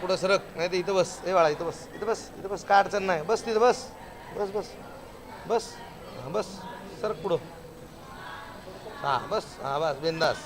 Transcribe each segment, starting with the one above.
पुढं सरक नाही तर इथं बस. हे बाळा इथं बस. इथं बस इथं बस. काय अडचण नाही. बस तिथं बस. बस बस. बस. हां बस. सरक पुढं. हां बस. हां बस. बिंदास.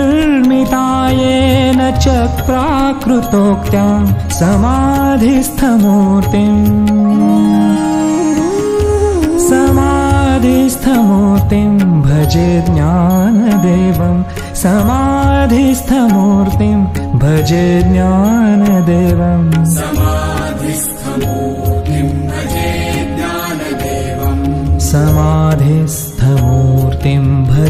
निर्मितायेन चक्राकृतोक्त्या समाधिस्थमूर्तिम्। समाधिस्थमूर्तिं भजे ज्ञानदेवं। समाधिस्थमूर्तिं भजे ज्ञानदेवम् समाधिस्थमूर्तिं भजे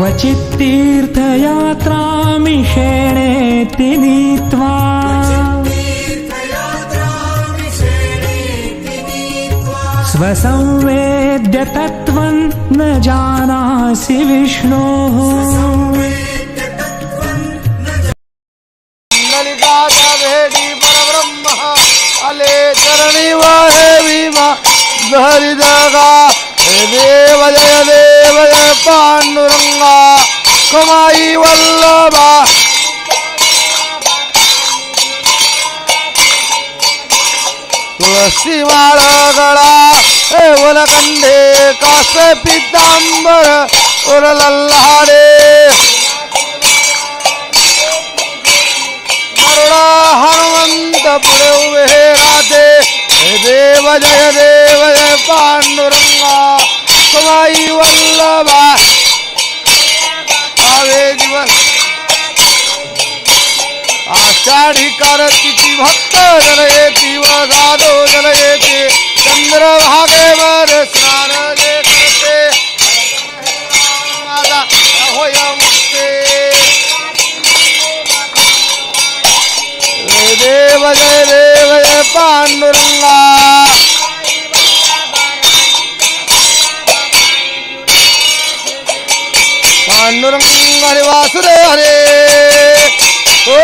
क्वचित्तीर्थयात्रामिषेणे तिनीत्वा स्वसंवेद्य तत्त्वं न जानासि विष्णोः। अले चरणि वा हे भीमा हे देव जय देव। പാനുറങ്ങ കുമായി വല്ലഭ തുളസി മാളകള ഉലകണ്ഠേ കാസ പിതാംബര ഉരലല്ലാടേ बाबा. आवे दिवस. आषाढी कारतिची भक्त जन येते व जाधो जन येते चंद्रभागे वर स्नान घेते होय देव जय देव जय पांडुरंगा. पांडुरंग हरे वासुरे हरे। ओ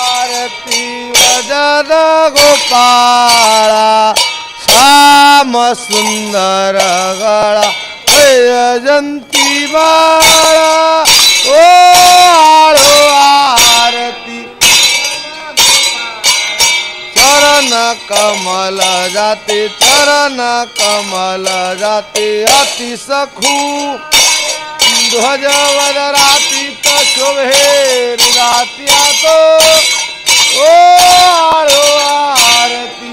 आरती वदन गोपाळा श्याम सुंदर गळा जयंती बाळा। ओ आळो आरती चरण कमल जाते चरण कमल जाते अति सखू। ध्वज वदराती शोभे रातिया तो ओ आरो आरती।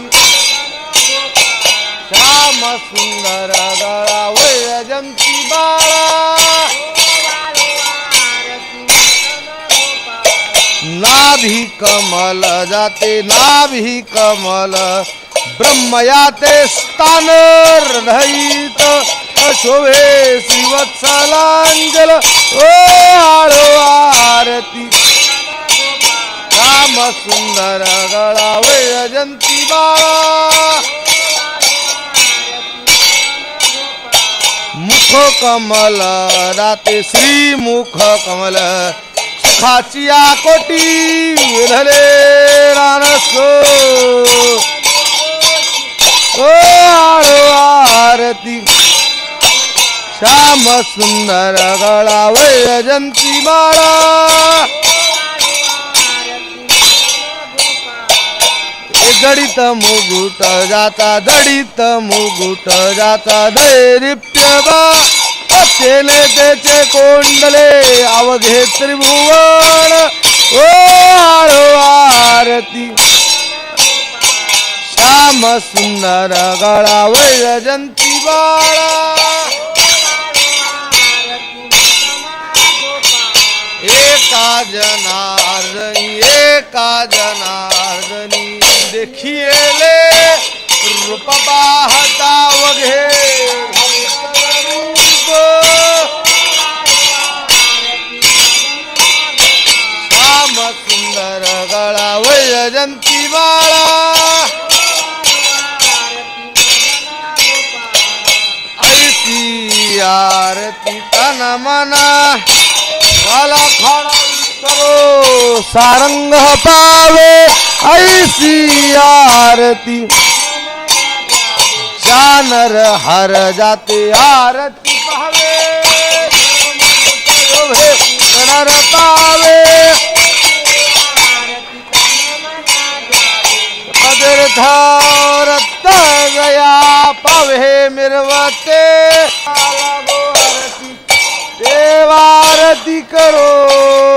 श्याम सुंदर गळा वैजंती बाळा। नाभी कमल जाते नाभी कमल। ब्रह्मयाते स्थान रहित अशोभे श्रीवत्सलांजल. ओ आळो आरती. राम सुंदर गळा वैजंती बाळा. मुख कमल राते श्री मुख कमल. सुखाची कोटी विधले रानसो. ओ आळो आरती. श्याम सुंदर गळा वैजंती बाळा. ए जडित मुगुट जाता जडित मुगुट जाता दैरिप्य केले त्याचे कोंडले अवघे त्रिभुवन. ओ आरती. श्याम सुंदर गळा वैजंती बाळा. एका जनार्दनी एका जनार्दनी देखिएले रूप पाहता वघे. श्याम सुंदर गळा वैजंती बाळा. आरती तन मना मला खडा करो। सारंग पावे ऐसी आरती। जानर हर जाते आरती पावे। नर पावे। पदरथ गया पावे मिरवते। देवारती करो।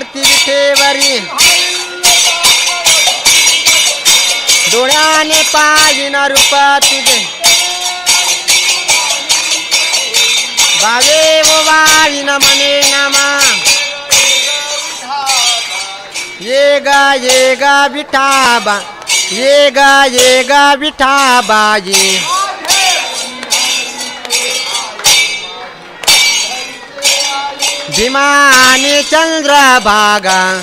मूर्ती विठेवरी डोळ्याने पाहिन रूप तुझे वो वाळीन मने नामा ये गा ये गा विठाबा ये गा ये गा विठाबाई भीमाने चंद्रभागा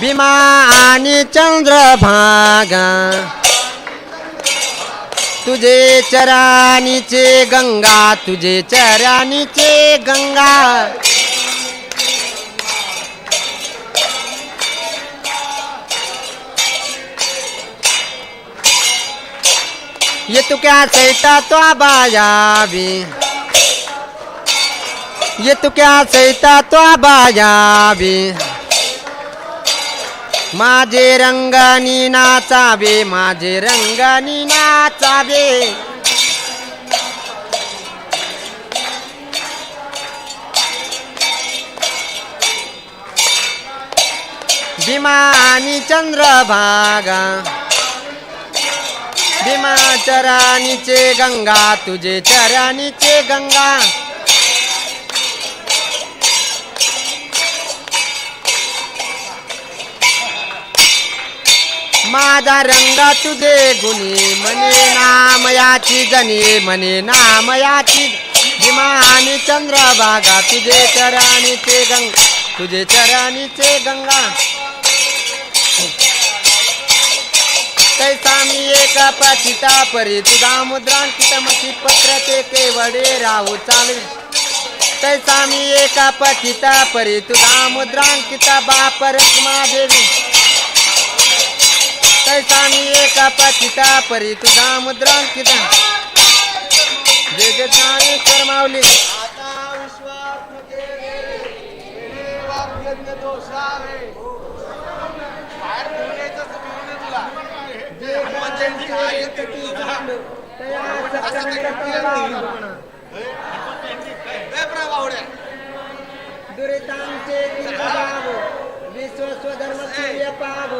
भीमा आणि चंद्रभागा तुझे चरानीचे गंगा तुझे चरानीचे गंगा ये तू क्या सैता तो बाया भी। ये तो क्या सैता तो बाजावे माझे रंगानी नाचावे माझे रंगानी नाचावे। भीमा आणि चंद्रभागा भीमा चरानीचे गंगा तुझे चरानीचे गंगा। माझा रंग तुझे गुणी म्हणे नामयाची जनी म्हणे नामयाची भीमा आणि चंद्रभागा तुझे चराणीचे गंग तुझे चराणीचे गंगा. तैसा मी एक पतिता परी तुझा मुद्रांकित मती पत्र ते केवडे राहू चालवे तैसा मी एक पतिता परी तुझा मुद्रांकित बाप रक्मा देवी. तैसा मी एका पतिता परी तुझा मुद्रांकित जे जे. ज्ञानी कर्मावली दुरितांचे विश्व स्वधर्म पावो.